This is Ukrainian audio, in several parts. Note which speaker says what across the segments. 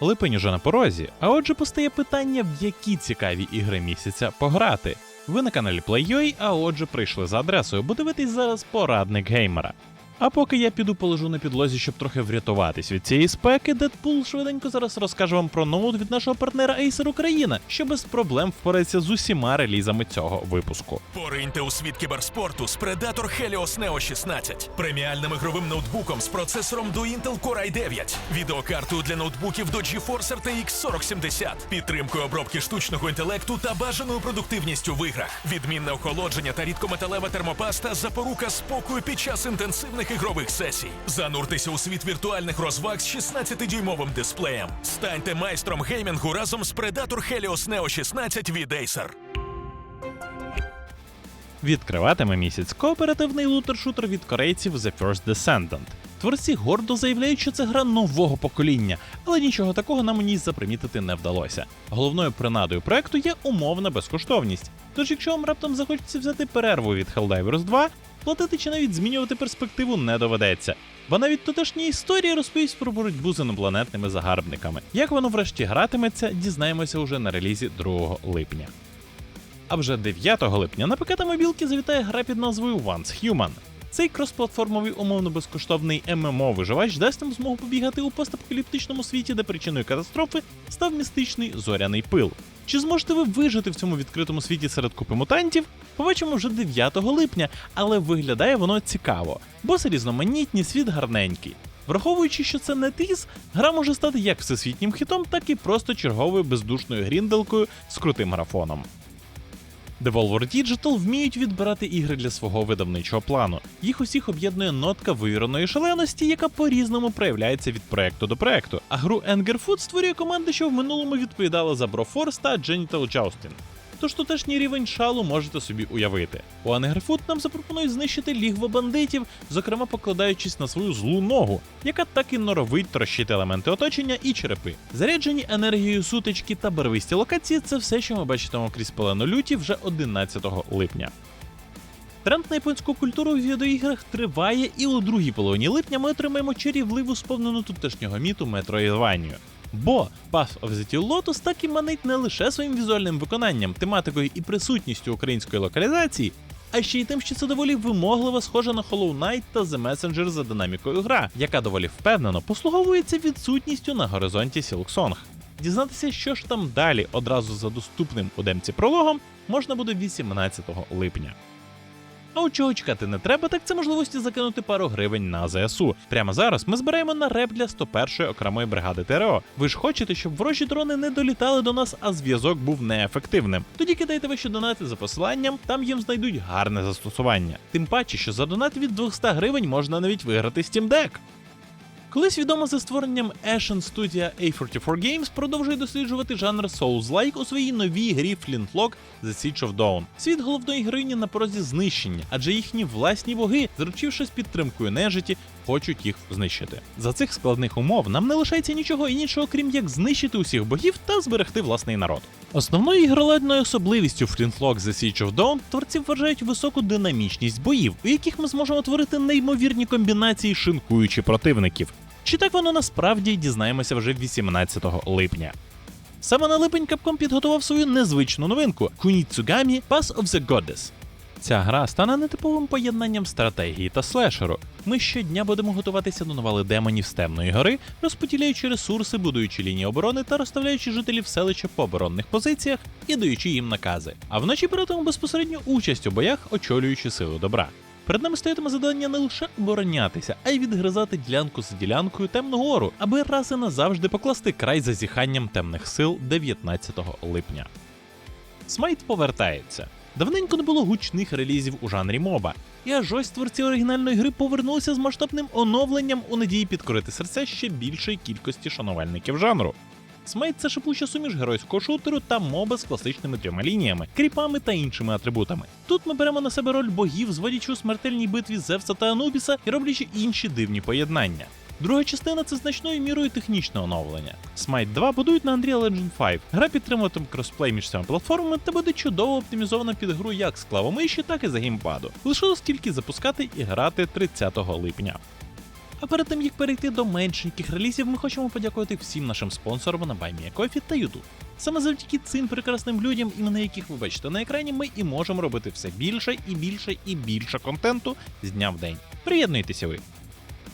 Speaker 1: Липень уже на порозі, а отже постає питання, в які цікаві ігри місяця пограти. Ви на каналі Play.ua, а отже прийшли за адресою, бо дивитись зараз порадник геймера. А поки я піду полежу на підлозі, щоб трохи врятуватись від цієї спеки, Дедпул швиденько зараз розкаже вам про ноут від нашого партнера Acer Україна, що без проблем впорається з усіма релізами цього випуску.
Speaker 2: Пориньте у світ кіберспорту з Predator Helios Neo 16, преміальним ігровим ноутбуком з процесором до Intel Core i9, відеокартою для ноутбуків до GeForce RTX 4070, підтримкою обробки штучного інтелекту та бажаною продуктивністю в іграх, відмінне охолодження та рідкометалева термопаста запорука спокою під час інтенсивних ігрових сесій. Зануртеся у світ віртуальних розваг з 16-дюймовим дисплеєм. Станьте майстром геймінгу разом з Predator Helios Neo 16 від Acer.
Speaker 1: Відкриватиме місяць кооперативний лутер-шутер від корейців The First Descendant. Творці гордо заявляють, що це гра нового покоління, але нічого такого нам у запримітити не вдалося. Головною принадою проекту є умовна безкоштовність. Тож, якщо вам раптом захочеться взяти перерву від Helldivers 2, платити чи навіть змінювати перспективу не доведеться. Бо навіть тутешні історії розповість про боротьбу з інопланетними загарбниками. Як воно врешті гратиметься, дізнаємося уже на релізі 2 липня. А вже 9 липня на ПК мобілки завітає гра під назвою Once Human. Цей кросплатформовий умовно безкоштовний ММО виживач дасть нам змогу побігати у постапокаліптичному світі, де причиною катастрофи став містичний зоряний пил. Чи зможете ви вижити в цьому відкритому світі серед купи мутантів? Побачимо вже 9 липня, але виглядає воно цікаво. Боси різноманітні, світ гарненький. Враховуючи, що це не тіз, гра може стати як всесвітнім хітом, так і просто черговою бездушною грінделкою з крутим графоном. Devolver Digital вміють відбирати ігри для свого видавничого плану. Їх усіх об'єднує нотка вивіреної шаленості, яка по-різному проявляється від проекту до проекту. А гру Anger Food створює команда, що в минулому відповідала за Broforce та Genital Jousting. Тож тутешній рівень шалу можете собі уявити. У Ангерфуд нам запропонують знищити лігво бандитів, зокрема покладаючись на свою злу ногу, яка так і норовить трощити елементи оточення і черепи. Заряджені енергією сутички та барвисті локації це все, що ми бачитимемо крізь пелену люті вже 11 липня. Тренд на японську культуру в відеоіграх триває, і у другій половині липня ми отримаємо чарівливу сповнену тутешнього міту Метроїдванію. Бо Path of the Lotus так і манить не лише своїм візуальним виконанням, тематикою і присутністю української локалізації, а ще й тим, що це доволі вимоглива, схожа на Hollow Knight та The Messenger за динамікою гра, яка доволі впевнено послуговується відсутністю на горизонті Silksong. Дізнатися, що ж там далі, одразу за доступним у демці прологом, можна буде 18 липня. А от чого чекати не треба, так це можливості закинути пару гривень на ЗСУ. Прямо зараз ми збираємо на реп для 101-ї окремої бригади ТРО. Ви ж хочете, щоб ворожі дрони не долітали до нас, а зв'язок був неефективним. Тоді кидайте ваші донати за посиланням, там їм знайдуть гарне застосування. Тим паче, що за донат від 200 гривень можна навіть виграти Steam Deck. Колись відома за створенням Ashen студія A44 Games продовжує досліджувати жанр Souls-like у своїй новій грі Flintlock The Siege of Dawn. Світ головної героїні на порозі знищення, адже їхні власні боги, заручившись підтримкою нежиті, хочуть їх знищити. За цих складних умов нам не лишається нічого іншого, крім як знищити усіх богів та зберегти власний народ. Основною ігроледною особливістю Flintlock The Siege of Dawn творці вважають високу динамічність боїв, у яких ми зможемо творити неймовірні комбінації, шинкуючи противників. Чи так воно насправді дізнаємося вже 18 липня. Саме на липень Capcom підготував свою незвичну новинку Kunitsugami Pass of the Goddess. Ця гра стане нетиповим поєднанням стратегії та слешеру. Ми щодня будемо готуватися до навали демонів з темної гори, розподіляючи ресурси, будуючи лінії оборони та розставляючи жителів селища по оборонних позиціях і даючи їм накази. А вночі беретимо безпосередню участь у боях, очолюючи сили добра. Перед нами стоятиме завдання не лише оборонятися, а й відгризати ділянку за ділянкою темну гору, аби раз і назавжди покласти край зазіханням темних сил 19 липня. Смайт повертається. Давненько не було гучних релізів у жанрі моба, і аж ось творці оригінальної гри повернулися з масштабним оновленням у надії підкорити серця ще більшої кількості шанувальників жанру. Смейт це шипуча суміш геройського шутеру та моба з класичними трьома лініями, кріпами та іншими атрибутами. Тут ми беремо на себе роль богів, зводячи у смертельній битві Зевса та Анубіса і роблячи інші дивні поєднання. Друга частина це значною мірою технічне оновлення. Smite 2 будують на Unreal Engine 5. Гра підтримуватиме кросплей між цими платформами та буде чудово оптимізована під гру як з клавомиші, так і за геймпаду. Лишилось тільки запускати і грати 30 липня. А перед тим як перейти до меншеньких релізів, ми хочемо подякувати всім нашим спонсорам на BuyMeACoffee та YouTube. Саме завдяки цим прекрасним людям, імена яких ви бачите на екрані, ми і можемо робити все більше і більше і більше контенту з дня в день. Приєднуйтеся ви!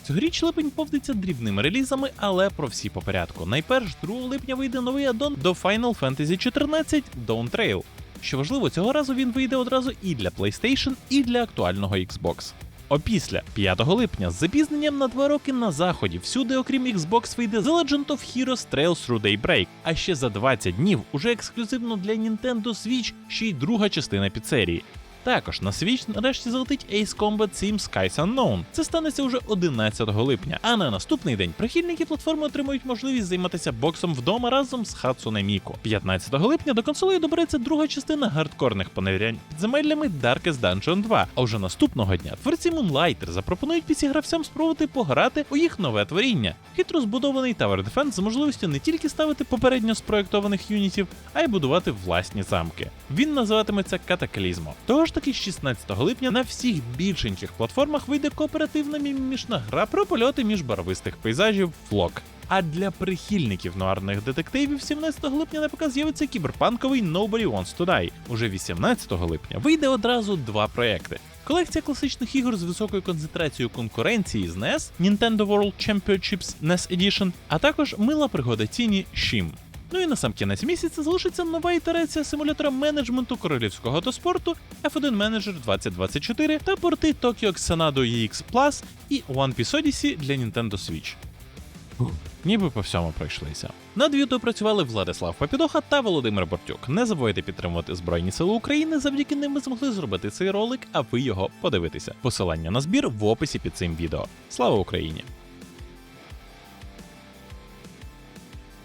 Speaker 1: Цьогоріч липень повниться дрібними релізами, але про всі по порядку. Найперш 2 липня вийде новий аддон до Final Fantasy 14 Dawn Trail. Що важливо, цього разу він вийде одразу і для PlayStation, і для актуального Xbox. Опісля 5 липня з запізненням на 2 роки на заході всюди, окрім Xbox, вийде The Legend of Heroes Trails Through Daybreak, а ще за 20 днів уже ексклюзивно для Nintendo Switch ще й друга частина підсерії. Також на Switch нарешті залетить Ace Combat 7 Skies Unknown. Це станеться уже 11 липня. А на наступний день прихильники платформи отримають можливість займатися боксом вдома разом з Хацуне Міко. 15 липня до консолей добереться друга частина гардкорних поневірянь підземеллями Darkest Dungeon 2. А вже наступного дня творці Moonlighter запропонують PC гравцям спробувати пограти у їх нове творіння. Хитро збудований Tower Defense з можливістю не тільки ставити попередньо спроєктованих юнітів, а й будувати власні замки. Він називатиметься Катаклізмо. Того таки, 16 липня на всіх більшеньких платформах вийде кооперативна мімімішна гра про польоти між барвистих пейзажів Флок. А для прихильників нуарних детективів 17 липня на показ з'явиться кіберпанковий Nobody Wants to Die. Уже 18 липня вийде одразу два проекти. Колекція класичних ігор з високою концентрацією конкуренції з NES, Nintendo World Championships NES Edition, а також мила пригода тіні Shim. Ну і на сам кінець місяця залишиться нова ітерація симулятора менеджменту королівського автоспорту F1 Manager 2024 та порти Tokyo Xanadu EX Plus і One Piece Odyssey для Nintendo Switch. Ніби по всьому пройшлися. Над відео працювали Владислав Попідоха та Володимир Бортюк. Не забувайте підтримувати Збройні Сили України. Завдяки ним ми змогли зробити цей ролик, а ви його подивитися. Посилання на збір в описі під цим відео. Слава Україні!